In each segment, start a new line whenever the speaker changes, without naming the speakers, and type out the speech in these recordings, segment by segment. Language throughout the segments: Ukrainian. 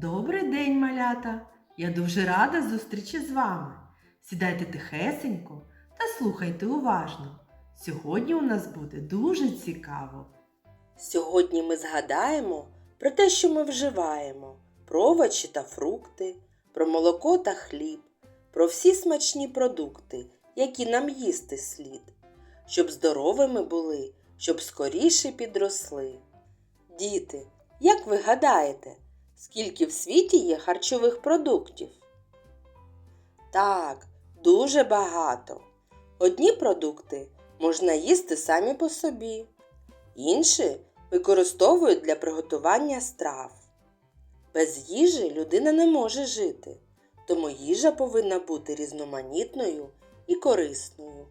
Добрий день, малята! Я дуже рада зустрічі з вами. Сідайте тихесенько та слухайте уважно. Сьогодні у нас буде дуже цікаво.
Сьогодні ми згадаємо про те, що ми вживаємо, про овочі та фрукти, про молоко та хліб, про всі смачні продукти, які нам їсти слід, щоб здоровими були, щоб скоріше підросли. Діти, як ви гадаєте, скільки в світі є харчових продуктів? Так, дуже багато. Одні продукти можна їсти самі по собі, інші використовують для приготування страв. Без їжі людина не може жити, тому їжа повинна бути різноманітною і корисною.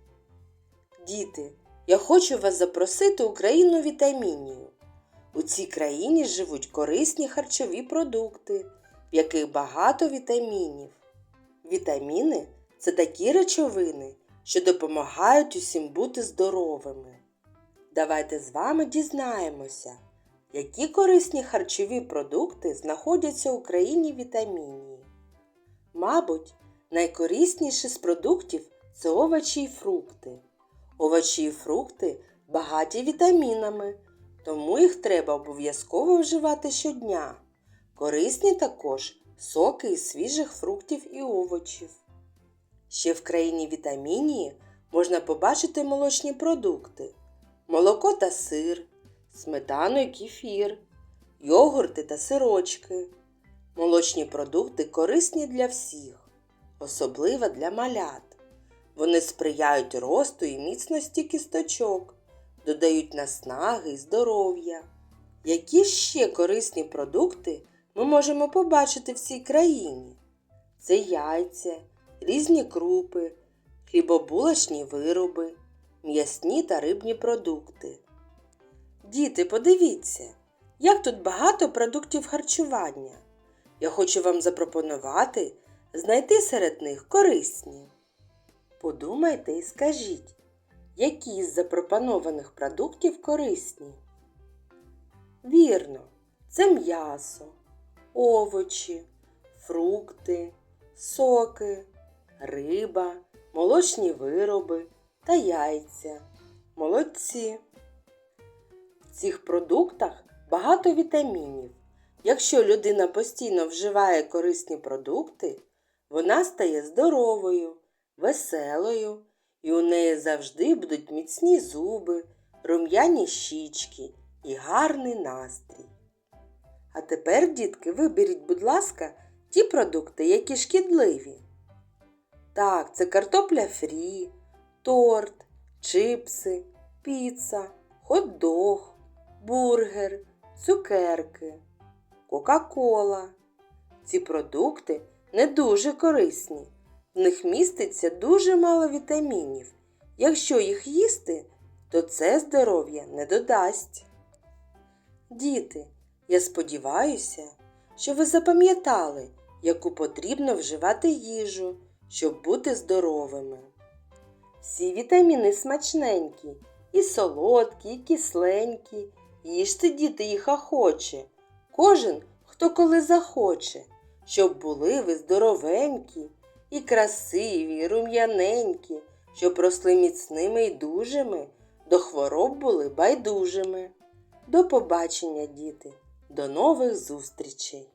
Діти, я хочу вас запросити у країну вітамінію. У цій країні живуть корисні харчові продукти, в яких багато вітамінів. Вітаміни це такі речовини, що допомагають усім бути здоровими. Давайте з вами дізнаємося, які корисні харчові продукти знаходяться у країні вітамінії. Мабуть, найкорисніші з продуктів це овочі і фрукти. Овочі і фрукти багаті вітамінами, тому їх треба обов'язково вживати щодня. Корисні також соки із свіжих фруктів і овочів. Ще в країні вітамінії можна побачити молочні продукти, молоко та сир, сметану і кефір, йогурти та сирочки. Молочні продукти корисні для всіх, особливо для малят. Вони сприяють росту і міцності кісточок, додають наснаги і здоров'я. Які ще корисні продукти ми можемо побачити в цій країні? Це яйця, різні крупи, хлібобулочні вироби, м'ясні та рибні продукти. Діти, подивіться, як тут багато продуктів харчування. Я хочу вам запропонувати знайти серед них корисні. Подумайте і скажіть, які з запропонованих продуктів корисні? Вірно, це м'ясо, овочі, фрукти, соки, риба, молочні вироби та яйця. Молодці. В цих продуктах багато вітамінів. Якщо людина постійно вживає корисні продукти, вона стає здоровою, веселою, і у неї завжди будуть міцні зуби, рум'яні щічки і гарний настрій. А тепер, дітки, виберіть, будь ласка, ті продукти, які шкідливі. Так, це картопля фрі, торт, чипси, піца, хот-дог, бургер, цукерки, Кока-Кола. Ці продукти не дуже корисні. В них міститься дуже мало вітамінів. Якщо їх їсти, то це здоров'я не додасть. Діти, я сподіваюся, що ви запам'ятали, яку потрібно вживати їжу, щоб бути здоровими. Всі вітаміни смачненькі, і солодкі, і кисленькі. Їжте, діти, їх охоче. Кожен, хто коли захоче, щоб були ви здоровенькі, і красиві, і рум'яненькі, що просли міцними і дужими, до хвороб були байдужими. До побачення, діти, до нових зустрічей!